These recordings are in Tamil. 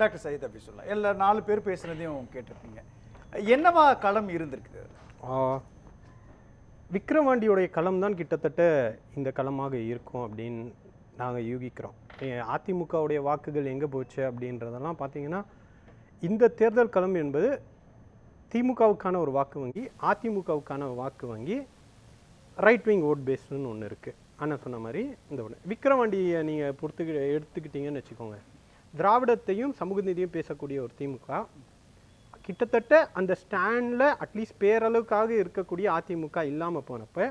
டாக்டர் சையத் அபிசுல்லா எல்லா நாலு பேர் பேசுனதையும் கேட்டிருப்பீங்க. என்னவா களம் இருந்திருக்கு விக்ரவாண்டியோடைய களம் தான் கிட்டத்தட்ட இந்த களமாக இருக்கும் அப்படின்னு நாங்கள் யூகிக்கிறோம். அதிமுகவுடைய வாக்குகள் எங்கே போச்சு அப்படின்றதெல்லாம் பார்த்தீங்கன்னா இந்த தேர்தல் களம் என்பது திமுகவுக்கான ஒரு வாக்கு வங்கி அதிமுகவுக்கான வாக்கு வங்கி ரைட் விங் ஓட் பேஸ்டுன்னு ஒன்று இருக்குது ஆனால் சொன்ன மாதிரி இந்த ஒன்று விக்ரவாண்டியை நீங்கள் பொறுத்துக்கு எடுத்துக்கிட்டீங்கன்னு வச்சுக்கோங்க. திராவிடத்தையும் சமூக நீதியும் பேசக்கூடிய ஒரு திமுக. கிட்டத்தட்ட அந்த ஸ்டாண்டில் அட்லீஸ்ட் பேரளவுக்காக இருக்கக்கூடிய அதிமுக இல்லாமல் போனப்போ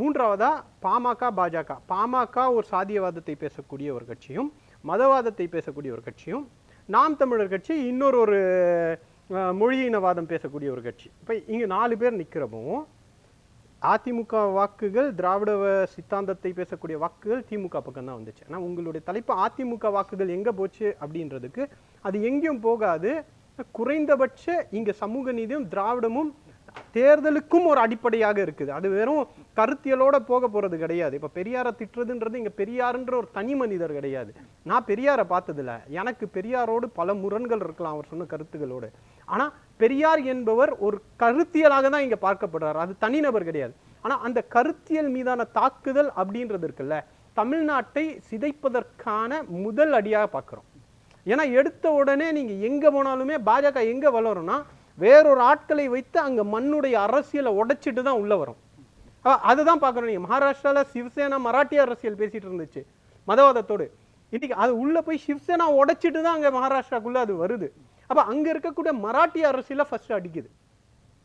மூன்றாவதாக பாமக பாஜக. பாமக ஒரு சாதியவாதத்தை பேசக்கூடிய ஒரு கட்சியும் மதவாதத்தை பேசக்கூடிய ஒரு கட்சியும் நாம் தமிழர் கட்சி இன்னொரு ஒரு மொழியினவாதம் பேசக்கூடிய ஒரு கட்சி. இப்போ இங்கே நாலு பேர் நிற்கிறப்பவும் அதிமுக வாக்குகள் திராவிட சித்தாந்தத்தை பேசக்கூடிய வாக்குகள் திமுக பக்கம் தான் வந்துச்சு. ஆனால் உங்களுடைய தலைப்பு அதிமுக வாக்குகள் எங்கே போச்சு அப்படின்றதுக்கு அது எங்கேயும் போகாது. குறைந்தபட்ச இங்கே சமூக நீதியும் திராவிடமும் தேர்தலுக்கும் ஒரு அடிப்படையாக இருக்குது. அது வெறும் கருத்தியலோட போக போறது கிடையாது. இப்போ பெரியாரை திட்டுறதுன்றது இங்க பெரியாருன்ற ஒரு தனி மனிதர் கிடையாது. நான் பெரியாரை பார்த்ததில்ல. எனக்கு பெரியாரோடு பல முரண்கள் இருக்கலாம் அவர் சொன்ன கருத்துகளோடு. ஆனால் பெரியார் என்பவர் ஒரு கருத்தியலாக தான் இங்கே பார்க்கப்படுறார். அது தனிநபர் கிடையாது. ஆனால் அந்த கருத்தியல் மீதான தாக்குதல் அப்படின்றது இருக்குல்ல தமிழ்நாட்டை சிதைப்பதற்கான முதல் அடியாக பார்க்குறோம். ஏன்னா எடுத்த உடனே நீங்கள் எங்கே போனாலுமே பாஜக எங்கே வளரும்னா வேறொரு ஆட்களை வைத்து அங்கே மண்ணுடைய அரசியலை உடைச்சிட்டு தான் உள்ளே வரும். அதை அதுதான் பார்க்குறோம் நீங்கள் மகாராஷ்டிராவில் சிவசேனா மராட்டிய அரசியல் பேசிகிட்டு இருந்துச்சு மதவாதத்தோடு. இன்றைக்கி அது உள்ளே போய் சிவசேனா உடைச்சிட்டு தான் அங்கே மகாராஷ்டிராக்குள்ளே அது வருது. அப்ப அங்க இருக்கக்கூடிய மராட்டிய அரசியலை ஃபர்ஸ்ட் அடிக்குது.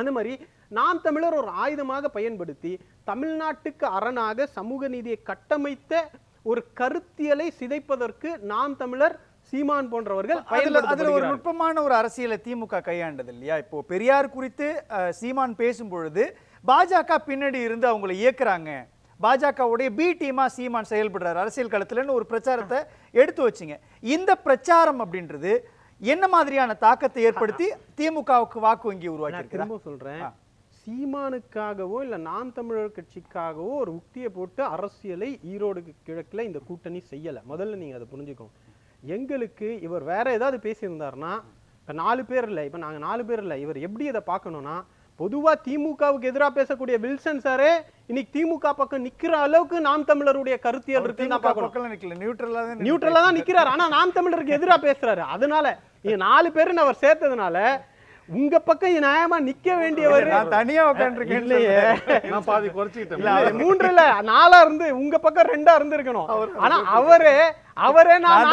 அந்த மாதிரி நாம் தமிழர் ஒரு ஆயுதமாக பயன்படுத்தி தமிழ்நாட்டுக்கு அரணாக சமூக நீதியை கட்டமைத்த ஒரு கருத்தியலை சிதைப்பதற்கு நாம் தமிழர் சீமான் போன்றவர்கள் அதுல ஒரு. நுட்பமான ஒரு அரசியலை திமுக கையாண்டது இல்லையா? இப்போ பெரியார் குறித்து சீமான் பேசும் பொழுது பாஜக பின்னாடி இருந்து அவங்களை இயக்குறாங்க. பாஜகவுடைய பி டீமா சீமான் செயல்படுறாரு. அரசியல் களத்துலன்னு ஒரு பிரச்சாரத்தை எடுத்து வச்சிங்க. இந்த பிரச்சாரம் அப்படின்றது என்ன மாதிரியான தாக்கத்தை ஏற்படுத்தி திமுகவுக்கு வாக்கு வங்கி உருவாக்கி திரும்ப சொல்றேன். சீமானுக்காகவோ இல்ல நாம் தமிழர் கட்சிக்காகவோ ஒரு உக்தியை போட்டு அரசியலை ஈரோடு கிழக்குல இந்த கூட்டணி செய்யல. முதல்ல நீங்க அதை புரிஞ்சுக்கோங்க எங்களுக்கு இவர் வேற ஏதாவது பேசியிருந்தாருன்னா இப்ப நாலு பேர் இல்லை இப்ப நாங்க நாலு பேர் இல்லை இவர் எப்படி இதை பார்க்கணும்னா பொதுவா திமுகவுக்கு எதிராக பேசக்கூடிய வில்சன் சாரே இன்னைக்கு திமுக பக்கம் நிக்கிற அளவுக்கு நாம் தமிழருடைய கருத்தியல் தான் திமுக பார்க்கணும். நியூட்ரலா தான் நியூட்ரலா தான் நிக்கிறாரு. ஆனா நாம் தமிழருக்கு எதிரா பேசுறாரு. அதனால நாலு பேருன்னு அவர் சேர்த்ததுனால உங்க பக்கம் நியாயமா நிக்க வேண்டியவர் நான் தனியா உட்காந்துருக்கேன் இல்லையே. நான் பாதி குறைச்சிக்கிட்டேன். இல்ல, மூன்றுல நாலா இருந்து உங்க பக்கம் ரெண்டா இருந்திருக்கணும். ஆனா அவரே அவரே நான்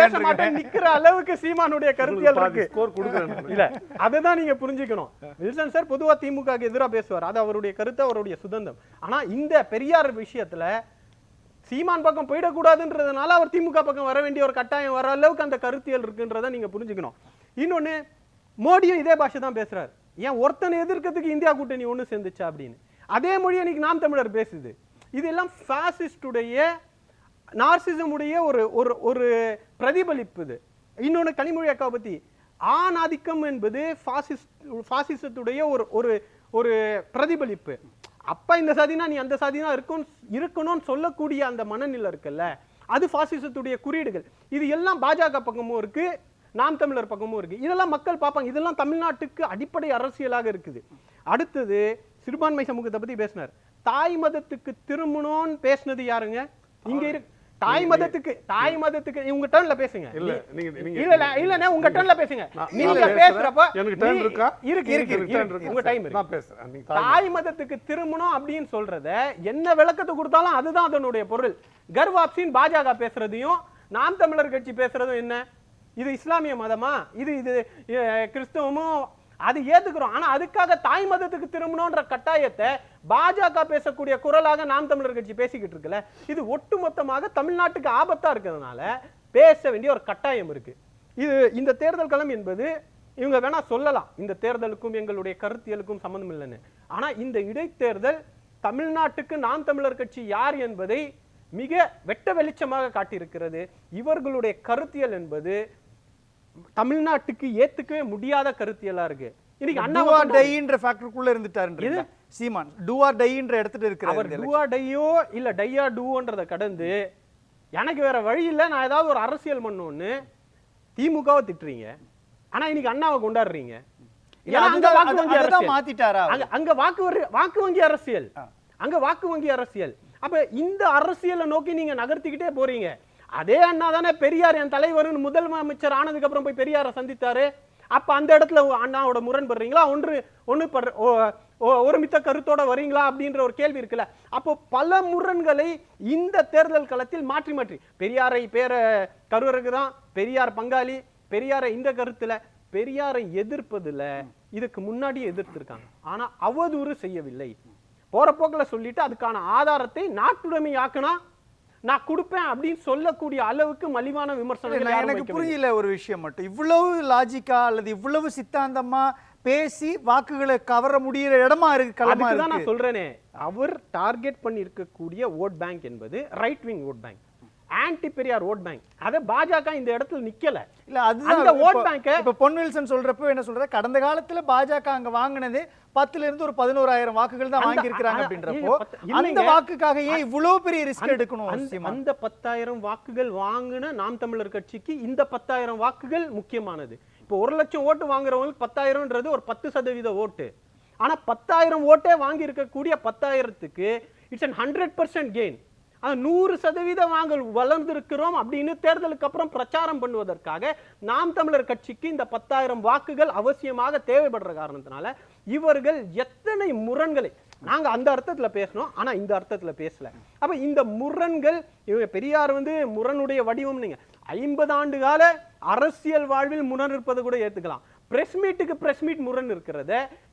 பேச. மாட்டேன். நிக்கிற அளவுக்கு சீமானுடைய கருத்தியல் இருக்கு. ஸ்கோர் கொடுக்குறேன். இல்ல அதுதான் நீங்க புரிஞ்சுக்கணும். வில்சன் சார் பொதுவா திமுக க்கு எதிரா பேசுவார். அது அவருடைய கருத்து அவருடைய சுதந்திரம் ஆனா இந்த பெரியார் விஷயத்துல சீமான் பக்கம் போயிடக்கூடாதுன்றதுனால அவர் திமுக பக்கம் வர வேண்டிய ஒரு கட்டாயம் வர அளவுக்கு அந்த கருத்தியல் இருக்குன்றதை நீங்க புரிஞ்சுக்கணும். இன்னொன்னு மோடியும் இதே பாஷை தான் பேசுகிறார் ஏன் ஒருத்தனை எதிர்க்கிறதுக்கு இந்தியா கூட்டணி ஒன்று சேர்ந்துச்சா அப்படின்னு. அதே மொழி இன்னைக்கு நாம் தமிழர் பேசுது. இதெல்லாம் ஃபாசிஸ்டுடைய நார்சிசமுடைய ஒரு ஒரு ஒரு பிரதிபலிப்பு இது இன்னொன்று கனிமொழி அக்கா பற்றி ஆணாதிக்கம் என்பது ஃபாசிஸ்ட் ஃபாசிசத்துடைய ஒரு ஒரு ஒரு பிரதிபலிப்பு. அப்போ இந்த சாதினா நீ அந்த சாதினா இருக்கும் இருக்கணும்னு சொல்லக்கூடிய அந்த மனநிலை இருக்குல்ல. அது ஃபாசிசத்துடைய குறியீடுகள். இது எல்லாம் பாஜக பக்கமும் இருக்குது நாம் தமிழர் பக்கமும் இருக்கு. இதெல்லாம் மக்கள் பார்ப்பாங்க. இதெல்லாம் தமிழ்நாட்டுக்கு அடிப்படை அரசியலாக இருக்குது. அடுத்தது சிறுபான்மை சமூகத்தை பத்தி பேசினார். தாய் மதத்துக்கு திரும்பணும்னு பேசுனது யாருங்க? இங்க இருக்கு தாய் மதத்துக்கு தாய் மதத்துக்கு உங்க டர்ன்ல பேசுங்க. இல்ல இல்ல இல்ல இல்லண்ணே உங்க டர்ன்ல பேசுங்க. நீங்க. பேசுறப்ப எனக்கு நீ- இருக்கா? இருக்கு இருக்கு. உங்க டைம் இருக்கு. நான் பேசுறேன். தாய் மதத்துக்கு திரும்பணும் அப்படின்னு சொல்றத என்ன விளக்கத்தை கொடுத்தாலும் அதுதான் அதனுடைய பொருள். கர்வாப்சின் பாஜக பேசுறதையும் நாம் தமிழர் கட்சி பேசுறதும் என்ன? இது இஸ்லாமிய மதமா? இது இது அஹ், கிறிஸ்தவமும் அது ஏத்துக்கிறோம். ஆனா அதுக்காக தாய் மதத்துக்கு திரும்பணும்ன்ற கட்டாயத்தை பாஜக பேசக்கூடிய குரலாக நாம் தமிழர் கட்சி பேசிக்கிட்டு இருக்குல்ல? இது ஒட்டுமொத்தமாக தமிழ்நாட்டுக்கு ஆபத்தா இருக்கிறதுனால பேச வேண்டிய ஒரு கட்டாயம் இருக்கு. இது இந்த தேர்தல் களம் என்பது இவங்க வேணா சொல்லலாம். இந்த தேர்தலுக்கும் எங்களுடைய கருத்தியலுக்கும் சம்மந்தம் இல்லைன்னு. ஆனா இந்த இடைத்தேர்தல் தமிழ்நாட்டுக்கு நாம் தமிழர் கட்சி யார் என்பதை மிக வெட்ட வெளிச்சமாக காட்டியிருக்கிறது. இவர்களுடைய கருத்தியல் என்பது தமிழ்நாட்டுக்கு ஏத்துக்கவே முடியாத கருத்தியலா இருக்கு. இன்னைக்கு அண்ணா டூ டைன்ற ஃபேக்டருக்குள்ள இருந்துட்டாருன்றீங்க சீமான் டூ ஆர் டைன்ற அவர் இருக்கிறார் டூவா டையோ இல்ல டையா டூன்றத கடந்து எனக்கு வேற வழி இல்ல நான் ஏதாவது ஒரு அரசியல் பண்ணணும்னு திமுகவை திட்டுறீங்க. ஆனா இன்னைக்கு அண்ணாவை கொண்டாடுறீங்க. அங்க வாக்கு அவர்? வாக்கு வங்கி அரசியல். அங்க வாக்கு வங்கி அரசியல். அப்ப இந்த அரசியலை நோக்கி நீங்க நகர்த்திக்கிட்டே போறீங்க. அதே அண்ணா தானே பெரியார் என் தலைவர்னு முதல் அமைச்சர் ஆனதுக்கு அப்புறம் போய் பெரியாரை சந்தித்தாரு. அப்ப அந்த இடத்துல அண்ணாவோட முரண்படுறீங்களா? ஒன்று ஒன்று படுற ஓ- ஓ- ஒருமித்த கருத்தோட வரீங்களா? அப்படின்ற ஒரு கேள்வி இருக்குல்ல. அப்போ பல முரண்களை இந்த தேர்தல் களத்தில் மாற்றி மாற்றி. பெரியாரை பேர கருவருக்கு தான் பெரியார் பங்காளி பெரியாரை இந்த கருத்துல பெரியாரை எதிர்ப்பதுல இதுக்கு முன்னாடியே எதிர்த்திருக்காங்க. ஆனா அவதூறு செய்யவில்லை. போற போக்கில் சொல்லிட்டு அதுக்கான ஆதாரத்தை நாட்டுடைமை ஆக்கினா நான் கொடுப்பேன் அப்படின்னு சொல்லக்கூடிய அளவுக்கு மலிவான யாரும் எனக்கு. புரியல ஒரு விஷயம் மட்டும். இவ்வளவு லாஜிக்கா அல்லது இவ்வளவு சித்தாந்தமா பேசி வாக்குகளை கவர முடியிற இடமா இருக்கு களமா நான் சொல்றேனே. அவர் டார்கெட் பண்ணி இருக்கக்கூடிய ஓட் பேங்க் என்பது right wing vote bank anti Periyar vote bank அத பாஜக இந்த இடத்துல நிக்கல. இல்ல அதுதான் அந்த bank அ- இப்ப பொன்வில்சன் சொல்றப்போ என்ன சொல்ற கடந்த காலத்துல பாஜக அங்க வாங்கினது பத்துல இருந்து ஒரு பதினோராயிரம் வாக்குகள் தான் வாங்கி இருக்காங்க அ- அப்படின்றப்போ அந்த. வாக்குக்காக ஏன் இவ்வளவு பெரிய ரிஸ்க் எடுக்கணும் அந்த- பத்தாயிரம் வாக்குகள் வாங்கின நாம் தமிழர் கட்சிக்கு இந்த பத்தாயிரம் வாக்குகள் முக்கியமானது. இப்போ ஒரு லட்சம் ஓட்டு வாங்குறவங்களுக்கு பத்தாயிரம்ன்றது ஒரு பத்து சதவீத ஓட்டு. ஆனா பத்தாயிரம் ஓட்டே வாங்கி இருக்கக்கூடிய பத்தாயிரத்துக்கு it's an hundred percent gain நூறு சதவீதம் நாங்கள் வளர்ந்திருக்கிறோம் அப்படின்னு தேர்தலுக்கு அப்புறம் பிரச்சாரம் பண்ணுவதற்காக நாம் தமிழர் கட்சிக்கு இந்த பத்தாயிரம் வாக்குகள் அவசியமாக தேவைப்படுற காரணத்தினால இவர்கள் எத்தனை முரண்களை நாங்க அந்த அர்த்தத்துல பேசணும் ஆனா இந்த அர்த்தத்துல பேசல. அப்ப இந்த முரண்கள் இவங்க பெரியார் வந்து முரணுடைய வடிவம் நீங்க ஐம்பது ஆண்டு கால அரசியல் வாழ்வில் முரண் இருப்பதை கூட ஏத்துக்கலாம். பிரஸ் மீட்டுக்கு பிரஸ் மீட் முரண் இருக்கிறத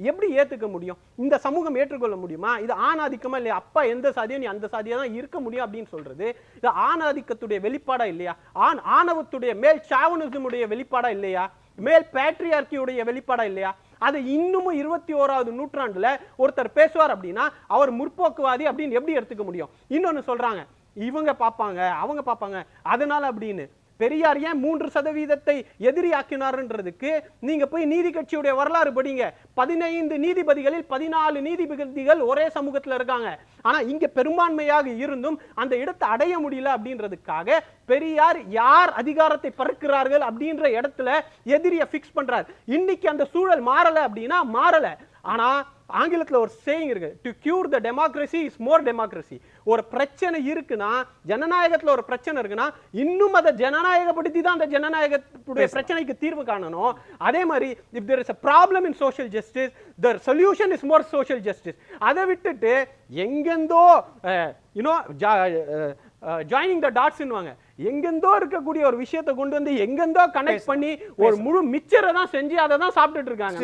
எப்படி ஏற்றுக்க முடியும்? இந்த சமூகம் ஏற்றுக்கொள்ள முடியுமா? இது ஆணாதிக்கமா இல்லையா? அப்பா எந்த சாதியோ நீ அந்த சாதியா தான் இருக்க முடியும் அப்படின்னு சொல்றது. இது ஆணாதிக்கத்துடைய வெளிப்பாடா இல்லையா? ஆண் ஆணவத்துடைய மேல் சாவனிசமுடைய வெளிப்பாடா இல்லையா? மேல் பேட்ரியார்கியுடைய வெளிப்பாடா இல்லையா? அது இன்னமும் இருபத்தி ஓராவது நூற்றாண்டுல ஒருத்தர் பேசுவார் அப்படின்னா அவர் முற்போக்குவாதி அப்படின்னு எப்படி எடுத்துக்க முடியும்? இன்னொன்னு சொல்றாங்க இவங்க பார்ப்பாங்க அவங்க பார்ப்பாங்க. அதனால அப்படின்னு பெரியார் ஏன் மூன்று சதவீதத்தை எதிரியாக்கினார்ன்றதுக்கு நீங்க போய் நீதி கட்சியுடைய வரலாறு படிங்க. பதினைந்து நீதிபதிகளில் பதினாலு நீதிபதிகள் ஒரே சமூகத்துல இருக்காங்க. ஆனா இங்க பெரும்பான்மையாக இருந்தும் அந்த இடத்தை அடைய முடியல அப்படின்றதுக்காக பெரியார் யார் அதிகாரத்தை பறக்கிறார்கள் அப்படின்ற இடத்துல எதிரியை ஃபிக்ஸ் பண்றார். இன்னைக்கு அந்த சூழல் மாறல அப்படின்னா மாறல. ஆனா ஆங்கிலத்துல ஒரு சேயிங் இருக்கு. To cure the democracy is more democracy ஒரு பிரச்சனை இருக்குன்னா ஜனநாயகத்துல ஒரு பிரச்சனை இருக்குன்னா இன்னும் அதை ஜனநாயகப்படுத்தி தான் அந்த ஜனநாயகத்துடைய பிரச்சனைக்கு தீர்வு காணணும். அதே மாதிரி if there is a problem in social justice the solution is more social justice அதை விட்டுட்டு எங்கெந்தோ யூனோ ஜாயினிங் த டாட்ஸ்னுவாங்க எங்கெந்தோ இருக்கக்கூடிய ஒரு விஷயத்தை கொண்டு வந்து எங்கெந்தோ கனெக்ட் பண்ணி ஒரு முழு மிச்சரை தான் செஞ்சு அதை தான் சாப்பிட்டுட்டு இருக்காங்க.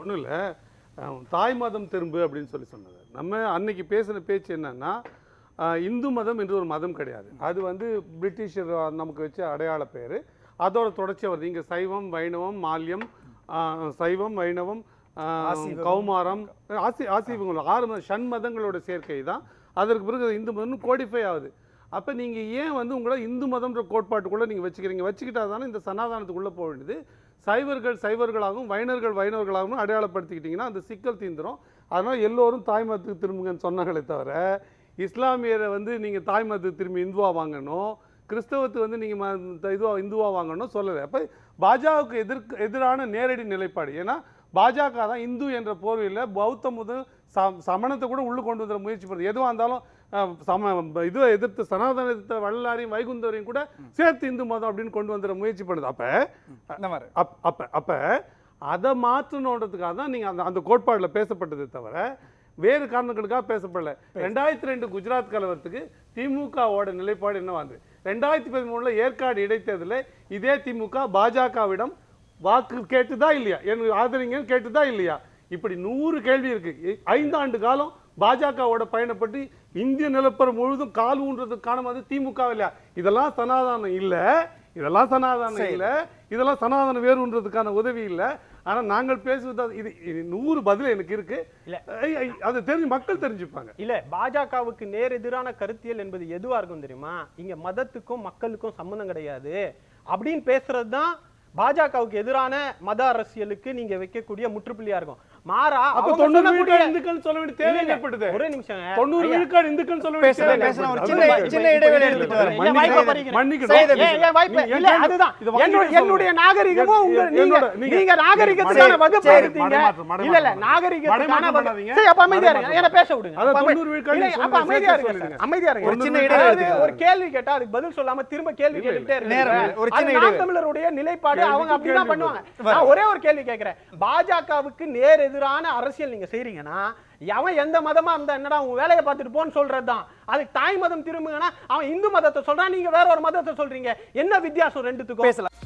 ஒன்றும் இல்லை. தாய் மதம் திரும்பு அப்படின்னு சொல்லி சொன்னது. நம்ம அன்னைக்கு பேசின பேச்சு என்னன்னா இந்து மதம் என்று ஒரு மதம் கிடையாது. அது வந்து பிரிட்டிஷர் நமக்கு வச்ச அடையாள பேர். அதோட தொடர்ச்சியாக வருது. இங்கே சைவம் வைணவம் மால்யம் சைவம் வைணவம். கௌமாரம் ஆசி ஆசீவங்கள். ஆறு மத ஷண் மதங்களோட சேர்க்கை தான். அதற்கு பிறகு இந்து மதம் கோடிஃபை ஆகுது. அப்போ நீங்கள் ஏன் வந்து உங்களை இந்து மதம்ன்ற கோட்பாட்டுக்குள்ளே நீங்கள் வச்சுக்கிறீங்க? வச்சுக்கிட்டா தானே இந்த சனாதானத்துக்குள்ளே போக வேண்டியது. சைவர்கள் சைவர்களாகவும் வைணர்கள் வைணவர்களாகவும் அடையாளப்படுத்திக்கிட்டிங்கன்னா அந்த சிக்கல் தீந்துரும். அதனால் எல்லோரும் தாய் மதத்துக்கு திரும்புங்கன்னு சொன்னாங்களே தவிர இஸ்லாமியரை வந்து நீங்கள் தாய் மதத்துக்கு திரும்பி இந்துவாக வாங்கணும் கிறிஸ்தவத்துக்கு வந்து நீங்கள் இதுவாக இந்துவாக வாங்கணும் சொல்லலை. அப்போ பாஜகவுக்கு எதிர்க்கு எதிரான நேரடி நிலைப்பாடு. ஏன்னா பாஜக தான் இந்து என்ற போர்வையில் பௌத்த முதல் ச சமணத்தை கூட உள்ளே கொண்டு வந்துட முயற்சி பண்ணுறது எதுவாக இருந்தாலும் சம இதுவை எதிர்த்து சனாதன எதிர்த்த வள்ளலாரையும் வைகுந்தரையும் கூட சேர்த்து இந்து மதம் அப்படின்னு கொண்டு வந்துட முயற்சி பண்ணுது. அப்போ அப்ப அப்ப அதை மாற்றணுன்றதுக்காக தான் நீங்க அந்த அந்த கோட்பாடில் பேசப்பட்டதே தவிர வேறு காரணங்களுக்காக பேசப்படல. ரெண்டாயிரத்தி ரெண்டு குஜராத் கலவரத்துக்கு திமுகவோட நிலைப்பாடு என்னவாது ரெண்டாயிரத்தி பதிமூணுல ஏற்காடு இடைத்தேர்தலில் இதே திமுக பாஜகவிடம் வாக்கு கேட்டுதா இல்லையா? எனக்கு ஆதரிங்கன்னு கேட்டுதா இல்லையா? இப்படி நூறு கேள்வி இருக்கு. ஐந்தாண்டு காலம் பாஜகவோட பயணப்பட்டு இந்திய நிலப்பரம் முழுதும் கால் ஊன்றதுக்கு காரணம் அது திமுக இல்லையா? இதெல்லாம் சனாதானம் இல்ல. இதெல்லாம் சனாதானம் இல்ல. இதெல்லாம் சனாதனம் வேறுன்றதுக்கான உதவி இல்ல. ஆனா நாங்கள் பேசுவது இது நூறு பதில் எனக்கு இருக்கு. அதை தெரிஞ்சு மக்கள் தெரிஞ்சுப்பாங்க. இல்ல பாஜகவுக்கு நேர் எதிரான கருத்தியல் என்பது எதுவா இருக்கும் தெரியுமா? இங்க மதத்துக்கும் மக்களுக்கும் சம்மந்தம் கிடையாது. அப்படின்னு பேசுறது தான் பாஜகவுக்கு எதிரான மத அரசியலுக்கு நீங்க வைக்கக்கூடிய முற்றுப்புள்ளியா இருக்கும். மாறா அப்ப தொண்ணூறு விழுக்காடு இந்துக்கள் சொல்ல வேண்டிய தேவை ஏற்படுது ஒரே நிமிஷங்க தொண்ணூறு விழுக்காடு இந்துக்கள் சொல்ல வேண்டிய பேசலாம். ஒரு. சின்ன- சின்ன இடைவேளை எடுத்துட்டு வரேன். மன்னிக்கணும். அதுதான் என்னுடைய- நாகரிகமும் உங்க நீங்க நீங்க- நாகரிகத்துக்கான வகுப்பு எடுத்தீங்க இல்ல இல்ல. நாகரிகத்துக்கான வகுப்பு. சரி அப்ப அமைதியா இருங்க என்ன பேச விடுங்க தொண்ணூறு விழுக்காடு அப்ப அமைதியா இருங்க. அமைதியா இருங்க ஒரு சின்ன இடைவேளை. ஒரு கேள்வி கேட்டா அதுக்கு பதில் சொல்லாம திரும்ப கேள்வி கேட்டுட்டே இருங்க. ஒரு சின்ன இடைவேளை. தமிழருடைய நிலைப்பாடு அவங்க அப்படிதான் பண்ணுவாங்க. நான் ஒரே ஒரு கேள்வி கேட்கிறேன் பாஜகவுக்கு நேர் எதிரான அரசியல் நீங்க செய்றீங்கன்னா எவன் எந்த மதமா இருந்தால் என்னடா உன் வேலையை பார்த்துட்டு போன்னு சொல்றதுதான். அதுக்கு தாய் மதம் திரும்புங்கன்னா அவன் இந்து மதத்தை சொல்றான் நீங்க வேற ஒரு மதத்தை சொல்றீங்க. என்ன வித்தியாசம் ரெண்டுத்துக்கும்? பேசலாம்.